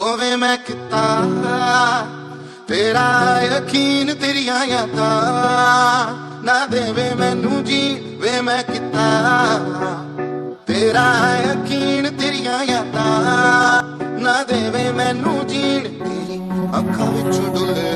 ਹੋਵੇ ਮੈਂ ਕਿਤਾ ਤੇਰਾ ਯਕੀਨ ਤੇਰੀਆਂ ਯਾਦਾਂ ਨਾ ਦੇਵੇ ਮੈਨੂੰ ਜੀ ਵੇ ਮੈਂ ਕਿਤਾ ਤੇਰਾ ਯਕੀਨ ਤੇਰੀਆਂ ਯਾਦਾਂ ਨਾ ਦੇਵੇ ਮੈਨੂੰ ਜੀਣ ਤੇਰੀ ਅੱਖਾਂ ਵਿੱਚ ਡੁੱਲਦੇ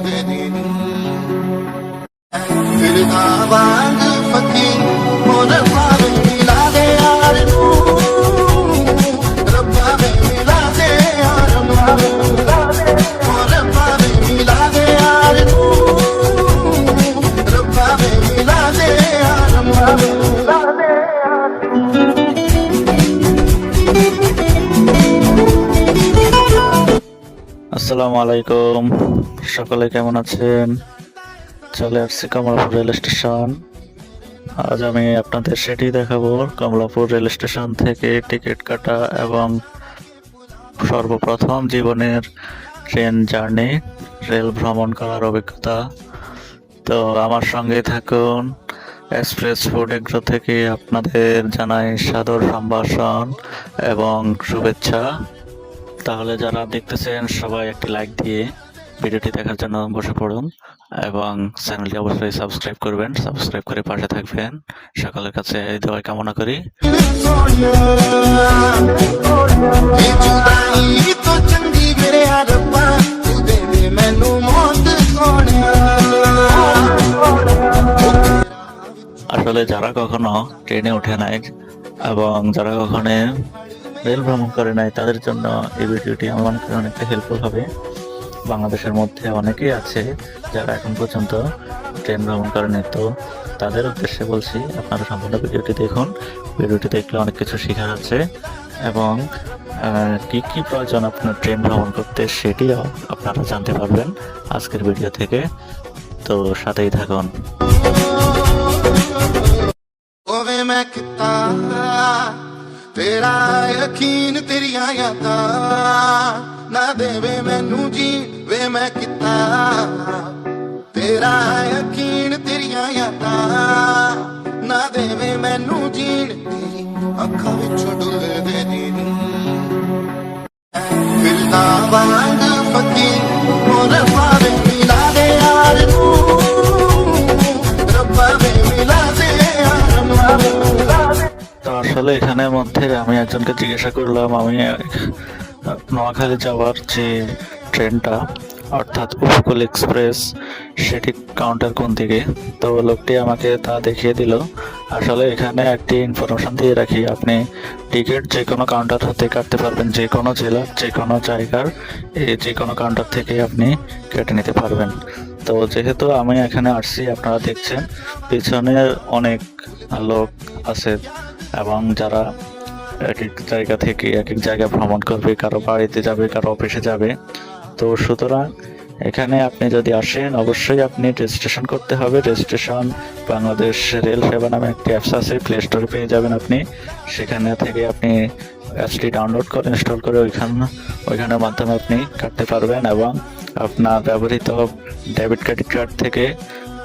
আসসালামু আলাইকুম। সকলে কেমন আছেন? চলে আসছি কমলাপুর রেল স্টেশন। আজ আমি আপনাদের সেটি দেখাবো কমলাপুর রেল স্টেশন থেকে টিকিট কাটা এবং সর্বপ্রথম জীবনের ট্রেন জার্নি, রেল ভ্রমণ করার অভিজ্ঞতা। তো আমার সঙ্গে থাকুন এক্সপ্রেস ফুড এগ্রো থেকে আপনাদের জানাই সাদর সম্ভাষণ এবং শুভেচ্ছা। তাহলে যারা দেখতেছেন, সবাই একটি লাইক দিয়ে ভিডিওটি দেখার জন্য বসে পড়ুন এবং চ্যানেলটি অবশ্যই সাবস্ক্রাইব করবেন। সাবস্ক্রাইব করে পাশে থাকবেন। সকলের কাছে এই দোয়া কামনা করি। আসলে যারা কখনো ট্রেনে ওঠে নাই এবং যারা কখনো রেল ভ্রমণ করে নাই, তাদের জন্য এই ভিডিওটি আমার মনে করি অনেকটা হেল্পফুল হবে। বাংলাদেশের মধ্যে অনেকেই আছে যারা এখন পর্যন্ত ট্রেন ভ্রমণ করেনি তো তাদের উদ্দেশ্যে বলছি, আপনারা সম্পূর্ণ ভিডিওটি দেখুন। ভিডিওটি দেখলে অনেক কিছু শেখার আছে এবং কি কি প্রয়োজন আপনার ট্রেন ভ্রমণ করতে সেটিও আপনারা জানতে পারবেন আজকের ভিডিও থেকে। তো সাথেই থাকুন। ਤੇਰਾ ਯਕੀਨ ਤੇਰੀਆਂ ਯਾਦਾਂ ਨਾ ਦੇਵੇ ਮੈਨੂੰ ਜੀ ਵੇ ਮੈਂ ਕਿਤਾ। ਤੇਰਾ ਯਕੀਨ ਤੇਰੀਆਂ ਯਾਦਾਂ ਨਾ ਦੇਵੇ ਮੈਨੂੰ ਜੀਣ ਤੇਰੀ ਅੱਖਾਂ ਵਿੱਚ ਡੁੱਲਦੇ একজনকে জিজ্ঞাসা করলাম, আমি নোয়াখালী যাওয়ার যে ট্রেনটা, অর্থাৎ উপকূল এক্সপ্রেস, সেটি কাউন্টার কোন দিকে? তো লোকটি আমাকে তা দেখিয়ে দিল। আসলে এখানে একটি ইনফরমেশন দিয়ে রাখি, আপনি টিকিট যে কোনো কাউন্টার হতে কাটতে পারবেন, যে কোনো জেলার যে কোনো জায়গার যে কোনো কাউন্টার থেকে আপনি কেটে নিতে পারবেন। তো যেহেতু আমি এখানে আসছি, আপনারা দেখছেন, পিছনে অনেক লোক আছে এবং যারা এক এক জায়গা থেকে এক এক জায়গায় ভ্রমণ করবে, কারও বাড়িতে যাবে, কারও অফিসে যাবে। তো সুতরাং এখানে আপনি যদি আসেন, অবশ্যই আপনি রেজিস্ট্রেশন করতে হবে। রেজিস্ট্রেশন বাংলাদেশ রেল সেবা নামে একটি অ্যাপস আছে প্লে স্টোরে পেয়ে যাবেন আপনি। সেখানে থেকে আপনি অ্যাপসটি ডাউনলোড করে ইনস্টল করে ওইখান, ওইখানের মাধ্যমে আপনি কাটতে পারবেন এবং আপনার ব্যবহৃত ডেবিট ক্রেডিট কার্ড থেকে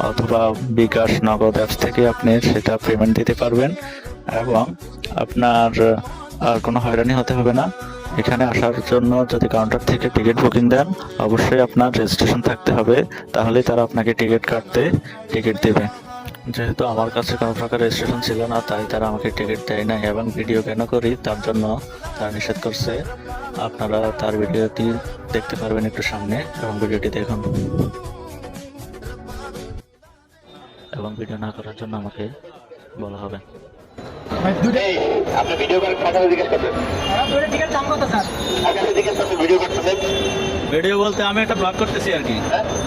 অথবা বিকাশ নগদ অ্যাপস থেকে আপনি সেটা পেমেন্ট দিতে পারবেন এবং আপনার আর কোনো হয়রানি হতে হবে না। এখানে আসার জন্য যদি কাউন্টার থেকে টিকিট বুকিং দেন, অবশ্যই আপনার রেজিস্ট্রেশন থাকতে হবে। তাহলেই তারা আপনাকে টিকিট কাটতে টিকিট দেবে। যেহেতু আমার কাছে কোনো প্রকার রেজিস্ট্রেশন ছিল না, তাই তারা আমাকে টিকিট দেয় নাই এবং ভিডিও কেন করি, তার জন্য তারা নিষেধ করছে। আপনারা তার ভিডিওটি দেখতে পারবেন একটু সামনে এবং ভিডিওটি দেখুন। এবং ভিডিও না করার জন্য আমাকে বলা হবে। আপনি ভিডিও করে টাকা জিজ্ঞেস করবেন টাকা জিজ্ঞেস করছেন ভিডিও করতেছেন ভিডিও বলতে আমি একটা ব্লগ করতেছি আর কি।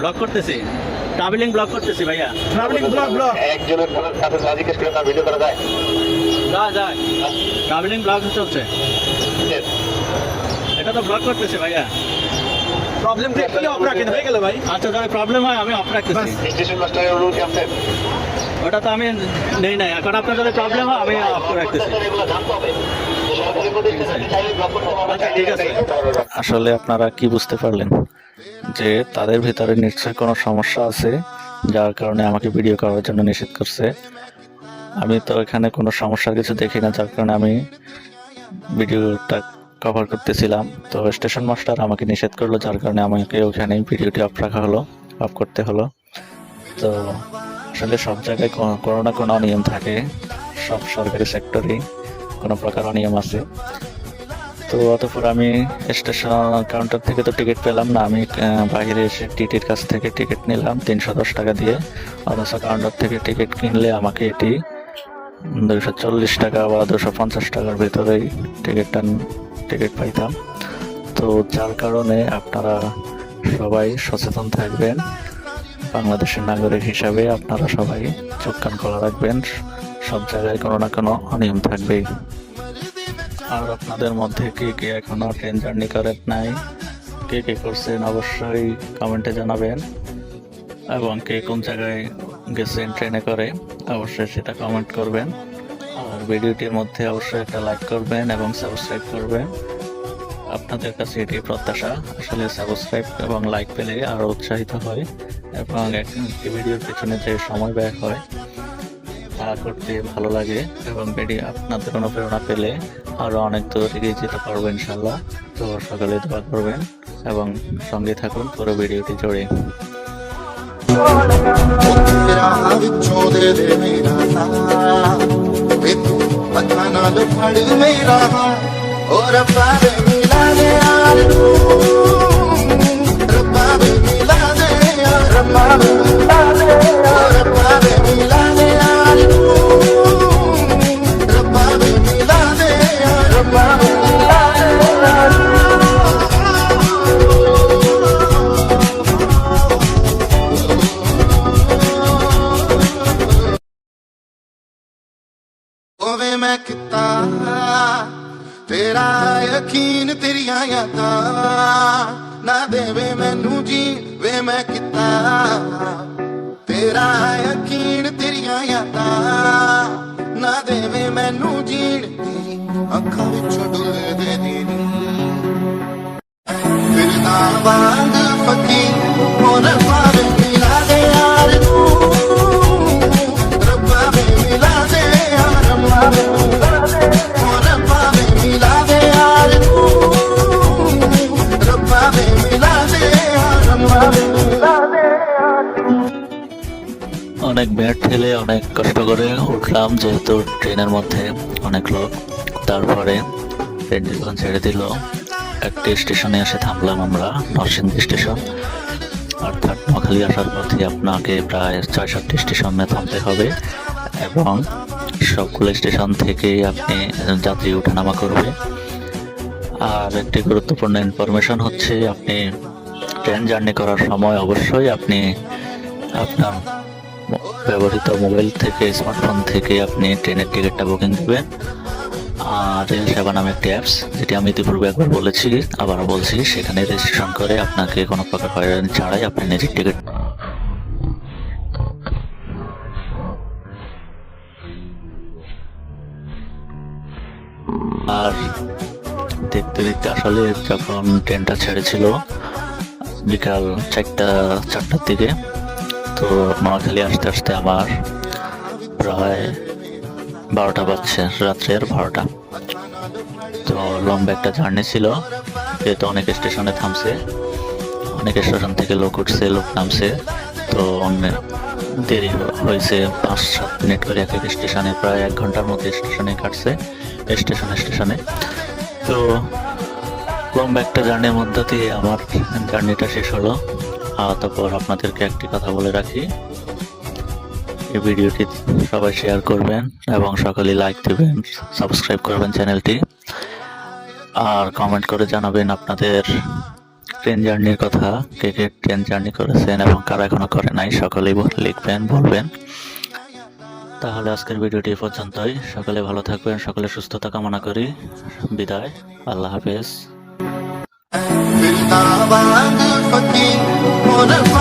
ব্লগ করতেছি। ট্রাভেলিং ব্লগ করতেছি ভাইয়া। ট্রাভেলিং একজনের ফোনের কাছে না জিজ্ঞেস করে তার ভিডিও করা যায়। যা যায় ট্রাভেলিং ব্লগ চলছে। এটা তো ব্লগ করতেছি ভাইয়া। প্রবলেম দেখলে অফ রাখেন হয়ে গেল ভাই। আচ্ছা যদি প্রবলেম হয় আমি অফ রাখতেছি স্টেশন মাস্টারের অনুরোধ জানতেন ওটা তো আমি নেই নাই। এখন আপনার যদি প্রবলেম হয় আমি অফ রাখতেছি আচ্ছা। আসলে আপনারা কি বুঝতে পারলেন? যে তাদের ভিতরে নিশ্চয়ই কোনো সমস্যা আছে যার কারণে আমাকে ভিডিও করার জন্য নিষেধ করছে। আমি তো এখানে কোনো সমস্যার কিছু দেখি না যার কারণে আমি ভিডিওটা কভার করতেছিলাম। তো স্টেশন মাস্টার আমাকে নিষেধ করল, যার কারণে আমাকে ওখানে ভিডিওটি অফ রাখা হলো অফ করতে হলো। তো আসলে সব জায়গায় কোনো না কোনো নিয়ম থাকে, সব সরকারি সেক্টরেই কোনো প্রকার অনিয়ম আছে। তো অতঃপর আমি স্টেশন কাউন্টার থেকে তো টিকিট পেলাম না, আমি বাইরে এসে টিটির কাছ থেকে টিকিট নিলাম, তিনশো দশ টাকা দিয়ে। অথচ কাউন্টার থেকে টিকিট কিনলে আমাকে এটি দুশো চল্লিশ টাকা বা দুশো পঞ্চাশ টাকার ভিতরেই টিকিটটা টিকিট পাইতাম। তো যার কারণে আপনারা সবাই সচেতন থাকবেন। বাংলাদেশের নাগরিক হিসাবে আপনারা সবাই চোখ কান খোলা রাখবেন। সব জায়গায় কোনো না কোনো অনিয়ম থাকবেই। আর আপনাদের মধ্যে কে কে এখনও ট্রেন জার্নি করেন নাই, কে কে করছেন অবশ্যই কমেন্টে জানাবেন। এবং কে কোন জায়গায় গেছেন ট্রেনে করে। অবশ্যই সেটা কমেন্ট করবেন। আর ভিডিওটির মধ্যে অবশ্যই একটা লাইক করবেন এবং সাবস্ক্রাইব করবেন। আপনাদের কাছে এটি প্রত্যাশা। আসলে সাবস্ক্রাইব এবং লাইক পেলে আরও উৎসাহিত হয় এবং একটি ভিডিওর পেছনে যে সময় ব্যয় হয়, তা করতে ভালো লাগে এবং ভিডিও আপনাদের অনুপ্রেরণা পেলে আরও অনেক দূর এগিয়ে যেতে পারব ইনশাল্লাহ তো সকালে দোয়া করবেন এবং সঙ্গে থাকুন পুরো ভিডিওটি জুড়ে। ਤੇਰਾ ਵਿੱਚੋਂ ਦੇ ਦੇ ਮੇਰਾ ਸਾਥ ਵੇ ਤੂੰ ਹੱਥਾਂ ਨਾਲ ਫੜ ਮੇਰਾ ਓ ਰੱਬਾ ਵੇ ਮਿਲਾ ਦੇ ਯਾਰ ਨੂੰ। ਦੇਵੇ ਵੇ ਮੈਂ ਕਿਤਾ। ਤੇਰਾ ਯਕੀਨ ਤੇਰੀਆਂ ਯਾਦਾਂ। ਨਾ ਦੇਵੇ ਮੈਨੂੰ ਜੀਣ ਤੇਰੀ ਅੱਖਾਂ ਵਿੱਚੋਂ ਡੁੱਲਦੇ ਨੀ ਫਿਰਦਾ ਵਾਂਗ যেহেতু ট্রেনের মধ্যে অনেক লোক, তারপরে ট্রেনটি যখন ছেড়ে দিল, একটি স্টেশনে এসে থামলাম আমরা, নরসিংদী স্টেশন। অর্থাৎ নোয়াখালী আসার পথে আপনাকে প্রায় ছয় সাতটি স্টেশনে থামতে হবে এবং সবগুলো স্টেশন থেকে আপনি যাত্রী ওঠানামা করবে। আর একটি গুরুত্বপূর্ণ ইনফরমেশন হচ্ছে, আপনি ট্রেন জার্নি করার সময় অবশ্যই আপনি আপনার ব্যবহৃত মোবাইল থেকে, স্মার্টফোন থেকে আপনি ট্রেনের টিকিটটা বুকিং দেবেন। আর রেল সেবা নামে একটি অ্যাপস, যেটি আমি ইতিপূর্বে একবার বলেছি, আবারও বলছি, সেখানে রেজিস্ট্রেশন করে আপনাকে কোনো প্রকার হয়রানি ছাড়াই আপনি নিজের টিকিট আর দেখতে দেখতে আসলে যখন ট্রেনটা ছেড়েছিল, বিকাল চারটা, চারটার দিকে তো নোয়াখালী আসতে আসতে আমার প্রায় বারোটা বাজছে, রাত্রের বারোটা। তো লম্বা একটা জার্নি ছিল, যেহেতু অনেক স্টেশনে থামছে। অনেক স্টেশন থেকে লোক উঠছে, লোক নামছে। তো অনেক দেরি হয়েছে পাঁচ সাত মিনিট করে এক এক স্টেশনে, প্রায় এক ঘণ্টার মধ্যে স্টেশনে কাটছে, স্টেশনে স্টেশনে। তো লম্বা একটা জার্নির মধ্য দিয়ে আমার জার্নিটা শেষ হলো। তারপর আপনাদেরকে একটি কথা বলে রাখি। এই ভিডিওটি সবাই শেয়ার করবেন এবং সকলে লাইক দেবেন, সাবস্ক্রাইব করবেন চ্যানেলটি। আর কমেন্ট করে জানাবেন আপনাদের ট্রেন জার্নির কথা, কে কে ট্রেন জার্নি করেছেন এবং কারা এখনও করে নাই, সকলেই লিখবেন, বলবেন। তাহলে আজকের ভিডিওটি পর্যন্তই। সকলে ভালো থাকবেন, সকলে সুস্থতা কামনা করি। বিদায়, আল্লাহ হাফেজ। con el